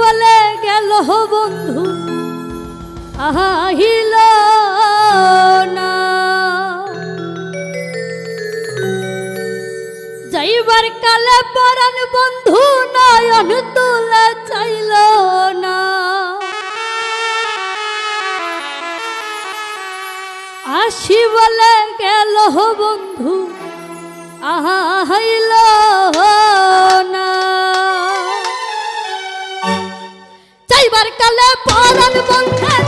বলে গেল বন্ধু, আহিল না। যাইবার কালে পরাণ বন্ধু নয়ন তুলে চাইল না। আসি বলে গেল বন্ধু আহাইল যাইবার কালে পরাণ বন্ধে